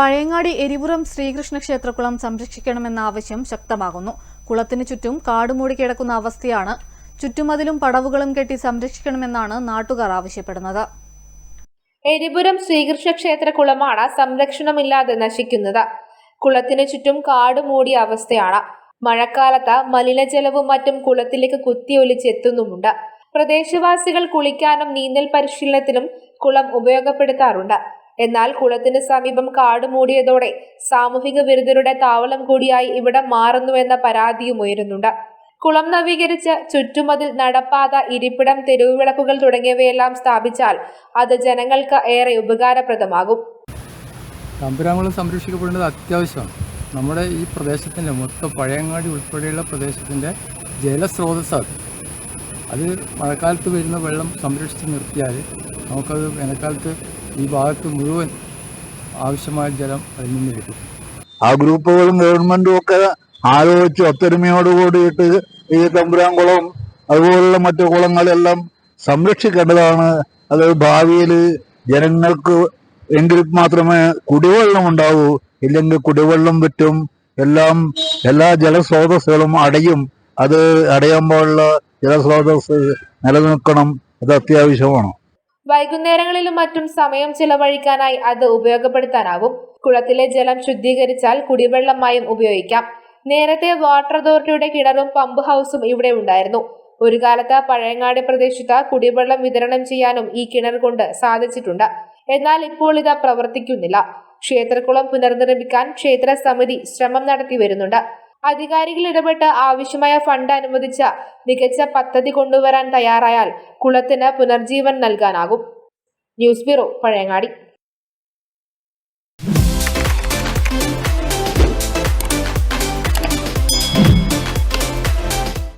പഴയങ്ങാടി എരിപുറം ശ്രീകൃഷ്ണ ക്ഷേത്രകുളം സംരക്ഷിക്കണമെന്ന ആവശ്യം ശക്തമാകുന്നു. കുളത്തിന് ചുറ്റും കാടുമൂടി കിടക്കുന്ന അവസ്ഥയാണ്. ചുറ്റുമതിലും പടവുകളും കെട്ടി സംരക്ഷിക്കണമെന്നാണ് നാട്ടുകാർ ആവശ്യപ്പെടുന്നത്. എരിപുരം ശ്രീകൃഷ്ണ ക്ഷേത്ര കുളമാണ് സംരക്ഷണമില്ലാതെ നശിക്കുന്നത്. കുളത്തിന് ചുറ്റും കാട് മൂടിയ അവസ്ഥയാണ്. മഴക്കാലത്ത് മലിനജലവും മറ്റും കുളത്തിലേക്ക് കുത്തിയൊലിച്ചെത്തുന്നുമുണ്ട് പ്രദേശവാസികൾ കുളിക്കാനും നീന്തൽ പരിശീലനത്തിനും കുളം ഉപയോഗപ്പെടുത്താറുണ്ട്. എന്നാൽ കുളത്തിന് സമീപം കാട് മൂടിയതോടെ സാമൂഹിക വിരുദ്ധരുടെ താവളം കൂടിയായി ഇവിടം മാറുന്നുവെന്ന പരാതിയും ഉയരുന്നുണ്ട്. കുളം നവീകരിച്ച് ചുറ്റുമതിൽ നടപ്പാത ഇരിപ്പിടം തെരുവുവിളക്കുകൾ തുടങ്ങിയവയെല്ലാം സ്ഥാപിച്ചാൽ അത് ജനങ്ങൾക്ക് ഏറെ ഉപകാരപ്രദമാകും. തമ്പുരാങ്കുളം സംരക്ഷിക്കപ്പെടേണ്ടത് അത്യാവശ്യമാണ്. നമ്മുടെ ഈ പ്രദേശത്തിന്റെ മൊത്തം പഴയങ്ങാടി ഉൾപ്പെടെയുള്ള പ്രദേശത്തിന്റെ ജലസ്രോതസ്സാണ് അത് മഴക്കാലത്ത് വരുന്ന വെള്ളം സംരക്ഷിച്ച് നിർത്തിയാൽ നമുക്കത് വേനൽക്കാലത്ത് ഈ ഭാഗത്ത് മുഴുവൻ ആവശ്യമായ ജലം അതിൽ നിന്ന് കിട്ടും. ആ ഗ്രൂപ്പുകളും ഗവൺമെന്റും ഒക്കെ ആലോചിച്ച് ഒത്തൊരുമയോട് കൂടിയിട്ട് ഈ തമ്പുരാൻകുളം അതുപോലുള്ള മറ്റു കുളങ്ങളെല്ലാം സംരക്ഷിക്കേണ്ടതാണ്. അത് ഭാവിയിൽ ജനങ്ങൾക്ക് എങ്കിൽ മാത്രമേ കുടിവെള്ളം ഉണ്ടാവൂ. ഇല്ലെങ്കിൽ കുടിവെള്ളം വിറ്റും എല്ലാം എല്ലാ ജലസ്രോതസ്സുകളും അടയും. അത് അടയുമ്പോഴുള്ള ജലസ്രോതസ് നിലനിൽക്കണം. അത് അത്യാവശ്യമാണ്. വൈകുന്നേരങ്ങളിലും മറ്റും സമയം ചിലവഴിക്കാനായി അത് ഉപയോഗപ്പെടുത്താനാവും. കുളത്തിലെ ജലം ശുദ്ധീകരിച്ചാൽ കുടിവെള്ളമായും ഉപയോഗിക്കാം. നേരത്തെ വാട്ടർ അതോറിറ്റിയുടെ കിണറും പമ്പ് ഹൗസും ഇവിടെ ഉണ്ടായിരുന്നു. ഒരു കാലത്ത് പഴയങ്ങാടി പ്രദേശത്ത് കുടിവെള്ളം വിതരണം ചെയ്യാനും ഈ കിണർ കൊണ്ട് സാധിച്ചിട്ടുണ്ട്. എന്നാൽ ഇപ്പോൾ ഇത് പ്രവർത്തിക്കുന്നില്ല. ക്ഷേത്രക്കുളം പുനർനിർമ്മിക്കാൻ ക്ഷേത്ര സമിതി ശ്രമം നടത്തി വരുന്നുണ്ട്. അധികാരികൾ ഇടപെട്ട് ആവശ്യമായ ഫണ്ട് അനുവദിച്ച മികച്ച പദ്ധതി കൊണ്ടുവരാൻ തയ്യാറായാൽ കുളത്തിന് പുനർജീവൻ നൽകാനാകും. News bureau Pazhayangadi.